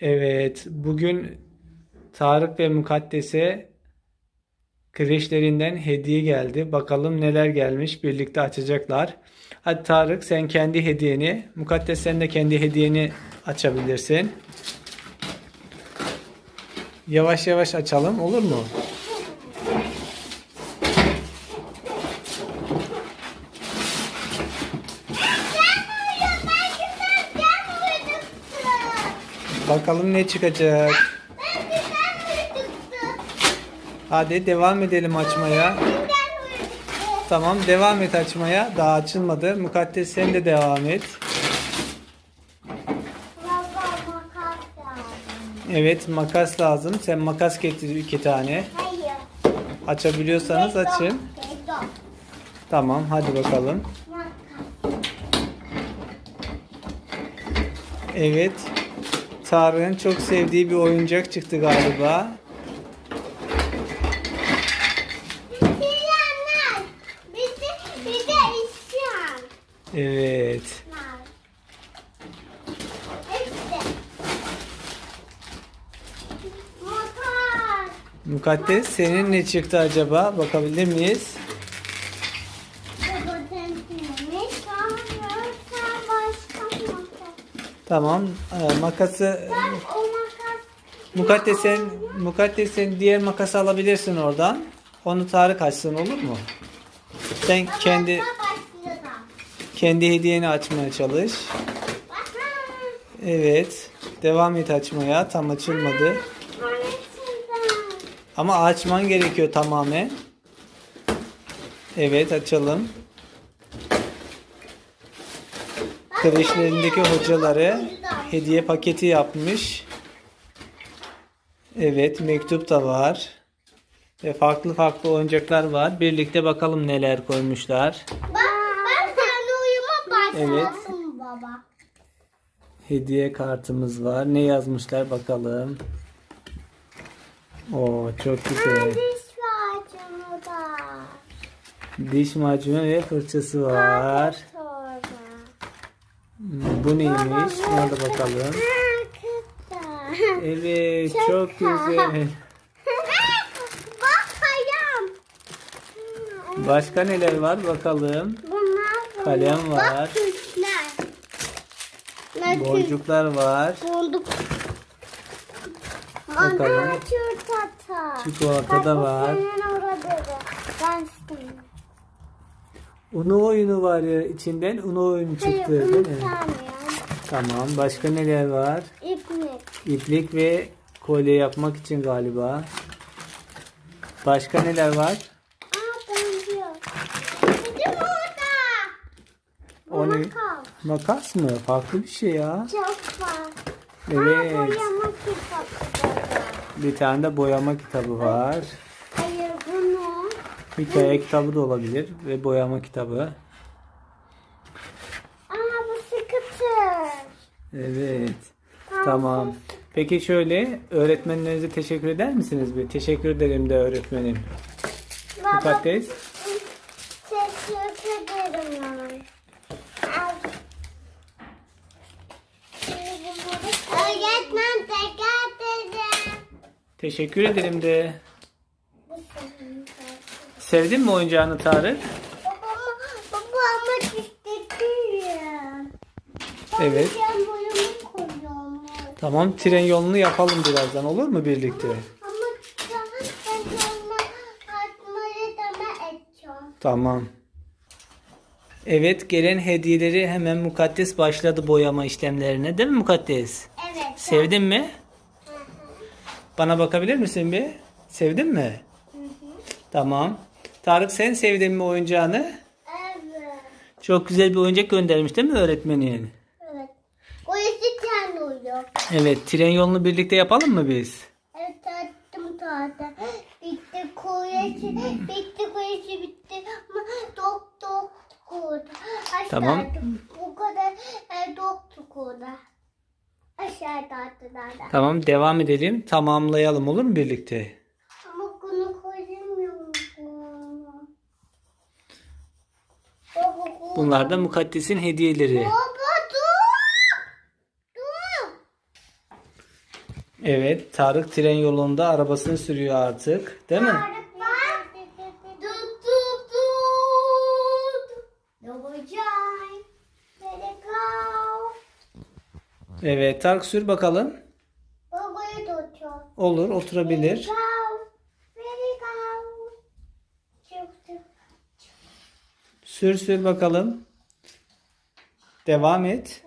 Evet, bugün Tarık ve Mukaddes'e kreşlerinden hediye geldi. Bakalım neler gelmiş. Birlikte açacaklar. Hadi Tarık sen kendi hediyeni, Mukaddes sen de kendi hediyeni açabilirsin. Yavaş yavaş açalım olur mu? Bakalım ne çıkacak. Hadi devam edelim açmaya. Tamam devam et açmaya. Daha açılmadı. Mukaddes sen de devam et. Evet makas lazım. Sen makas getir iki tane. Açabiliyorsanız açın. Tamam hadi bakalım. Evet. Tarık'ın çok sevdiği bir oyuncak çıktı galiba. Evet. Mukaddes senin ne çıktı acaba? Bakabilir miyiz? Tamam. Ee, makası Mukaddes sen, Mukaddes sen diğer makası alabilirsin oradan. Onu Tarık açsın olur mu? Sen kendi kendi hediyeni açmaya çalış. Evet. Devam et açmaya. Tam açılmadı. Ama açman gerekiyor tamamen. Evet açalım. Kreşlerindeki hocaları hediye paketi yapmış. Evet mektup da var. Ve farklı farklı oyuncaklar var. Birlikte bakalım neler koymuşlar. Evet. baba. Hediye kartımız var. Ne yazmışlar bakalım. Oo çok güzel. Diş macunu da. Diş macunu ve fırçası var. Torba. Bu neymiş? Buna da bakalım. Evet çok güzel. Bak ayağım. Başka neler var bakalım. Bunlar Kalem var. Bak Boncuklar var. Bulduk. Bakalım. Çikolata. Da var. Ben istedim. Uno oyunu var ya içinden Uno oyunu Hayır çıktı bunu değil mi? Tamam. Başka neler var? İplik. İplik ve kolye yapmak için galiba. Başka neler var? Aa benziyor. Bizim orada. O ne? Makas. Makas mı? Farklı bir şey ya. Çok. Aa, Evet. boyama kitapları. Bir tane de boyama kitabı var. Hikaye kitabı da olabilir ve boyama kitabı. Aa bu sıkıtır. Evet. Tamam. Peki şöyle öğretmenlerinize teşekkür eder misiniz bir? Teşekkür ederim de öğretmenim. Baba Mukaddes. teşekkür ederim. Al. Öğretmen teşekkür ederim. Teşekkür ederim de. Sevdin mi oyuncağını Tarık? Baba, baba ama istedim. Evet. Ben boyamı koyuyorum. Tamam tren yolunu yapalım birazdan olur mu birlikte? Ama ben atmayı deme edeceğim. Tamam. Evet gelen hediyeleri hemen Mukaddes başladı boyama işlemlerine değil mi Mukaddes? Evet. Sevdin mi? Bana bakabilir misin bir? Sevdin mi? Tamam. Tarık sen sevdin mi oyuncağını? Evet. Çok güzel bir oyuncak göndermiş değil mi öğretmenin? Evet. O yüzden kendi uyuyor. Evet tren yolunu birlikte yapalım mı biz? Evet tattım tadı. Bitti kuyusu. Bitti kuyusu bitti. Ama dok dok kurdu. Tamam. Bu kadar e, doktu kurdu. Aşağıda attılar. Tamam devam edelim. Tamamlayalım olur mu birlikte? Ama bunu koyamıyorum. Baba, bu- Bunlar da Mukaddes'in hediyeleri. Baba dur. Dur. Evet, Tarık tren yolunda arabasını sürüyor artık. Değil mi? Evet, Tarık sür bakalım. Olur, oturabilir. Sür sür bakalım. Devam et.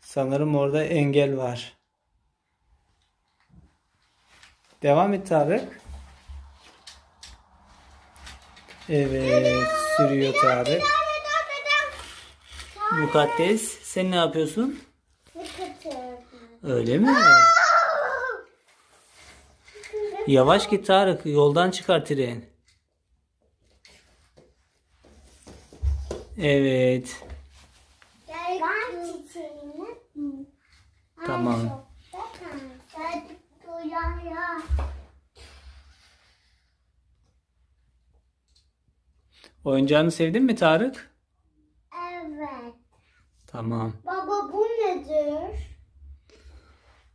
Sanırım orada engel var. Devam et Tarık. Evet, sürüyor Tarık. Mukaddes, sen ne yapıyorsun? Öyle mi? Yavaş git Tarık, yoldan çıkar tren. Evet, Ben çiçeğini. tamam. Oyuncağını sevdin mi Tarık? Evet. Tamam. Baba bu nedir?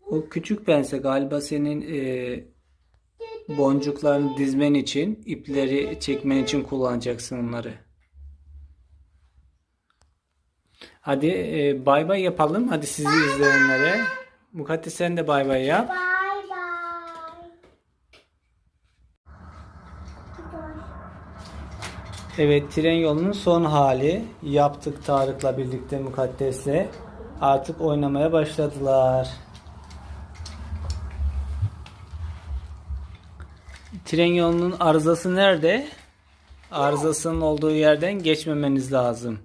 O küçük pense galiba senin e, boncuklarını dizmen için, ipleri çekmen için kullanacaksın onları. Hadi e, bay bay yapalım. Hadi sizi izleyenlere. Mukaddes sen de bay bay yap. Bye bye. Evet tren yolunun son hali. Yaptık Tarık'la birlikte Mukaddes'le. Artık oynamaya başladılar. Tren yolunun arızası nerede? Arızasının olduğu yerden geçmemeniz lazım.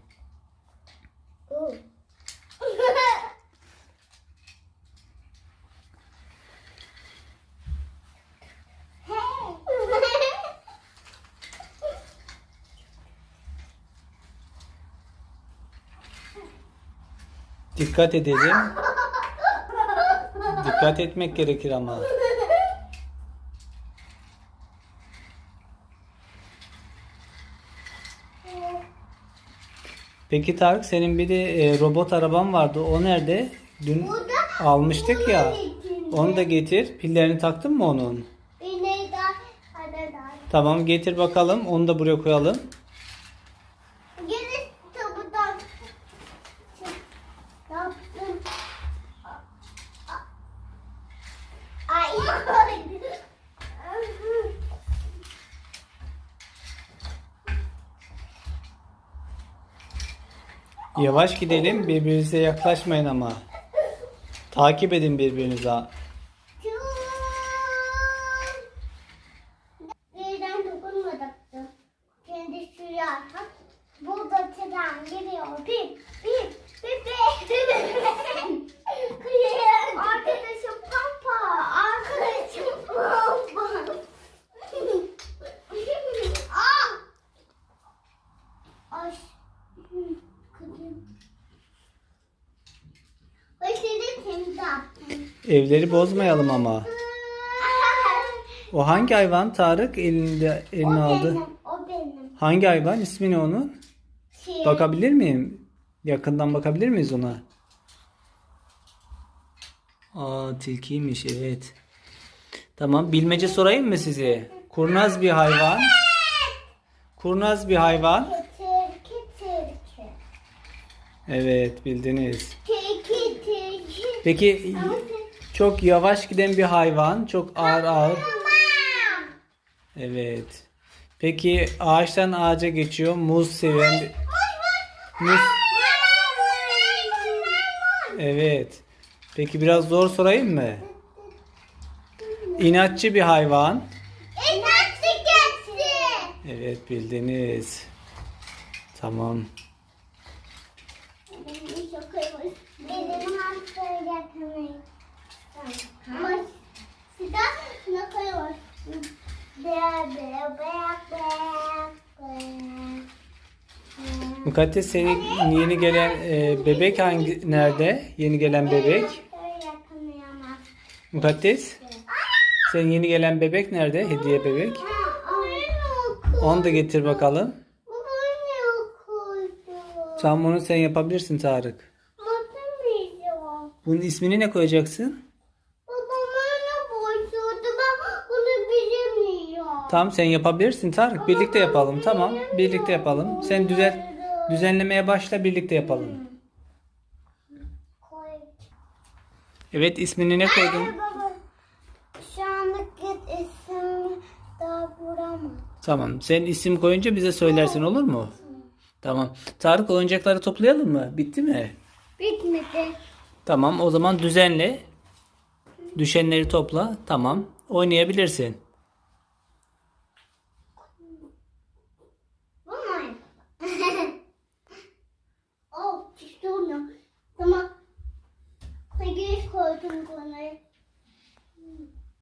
Dikkat edelim. Dikkat etmek gerekir ama. Peki Tarık senin bir de e, robot araban vardı. O nerede? Dün almıştık ya. Onu da getir. Pillerini taktın mı onun? Tamam getir bakalım. Onu da buraya koyalım. Yavaş gidelim. Birbirinize yaklaşmayın ama. Takip edin birbirinizi. Evleri bozmayalım ama. O hangi hayvan Tarık elinde O eline aldı? benim, o benim. Hangi hayvan? İsmi ne onun? Şey, Bakabilir miyim? Yakından bakabilir miyiz ona? Aa tilkiymiş evet. Tamam bilmece sorayım mı size? Kurnaz bir hayvan. Kurnaz bir hayvan. Tilki tilki. Evet bildiniz. Peki çok yavaş giden bir hayvan. Çok ağır ağır. Evet. Peki ağaçtan ağaca geçiyor. Muz seven bir... Muz. Evet. Peki biraz zor sorayım mı? İnatçı bir hayvan. Evet bildiniz. Tamam. Mukaddes senin yeni gelen e, bebek hangi nerede? Yeni gelen bebek. Mukaddes. Senin yeni gelen bebek nerede? Hediye bebek. Onu da getir bakalım. Baba ne okuyordu? Tam bunu sen yapabilirsin Tarık. Bunun ismini ne koyacaksın? Babam öyle boşuyordu. Ben bunu bilemiyorum. Tamam sen yapabilirsin Tarık. Birlikte yapalım. Tamam. Birlikte yapalım. Sen düzen düzenlemeye başla birlikte yapalım. Koy. Evet ismini ne koydun? Baba. Şu anlık daha bulamam. Tamam. Sen isim koyunca bize söylersin olur mu? Tamam. Tarık oyuncakları toplayalım mı? Bitti mi? Bitmedi. Tamam. O zaman düzenle. Düşenleri topla. Tamam. Oynayabilirsin.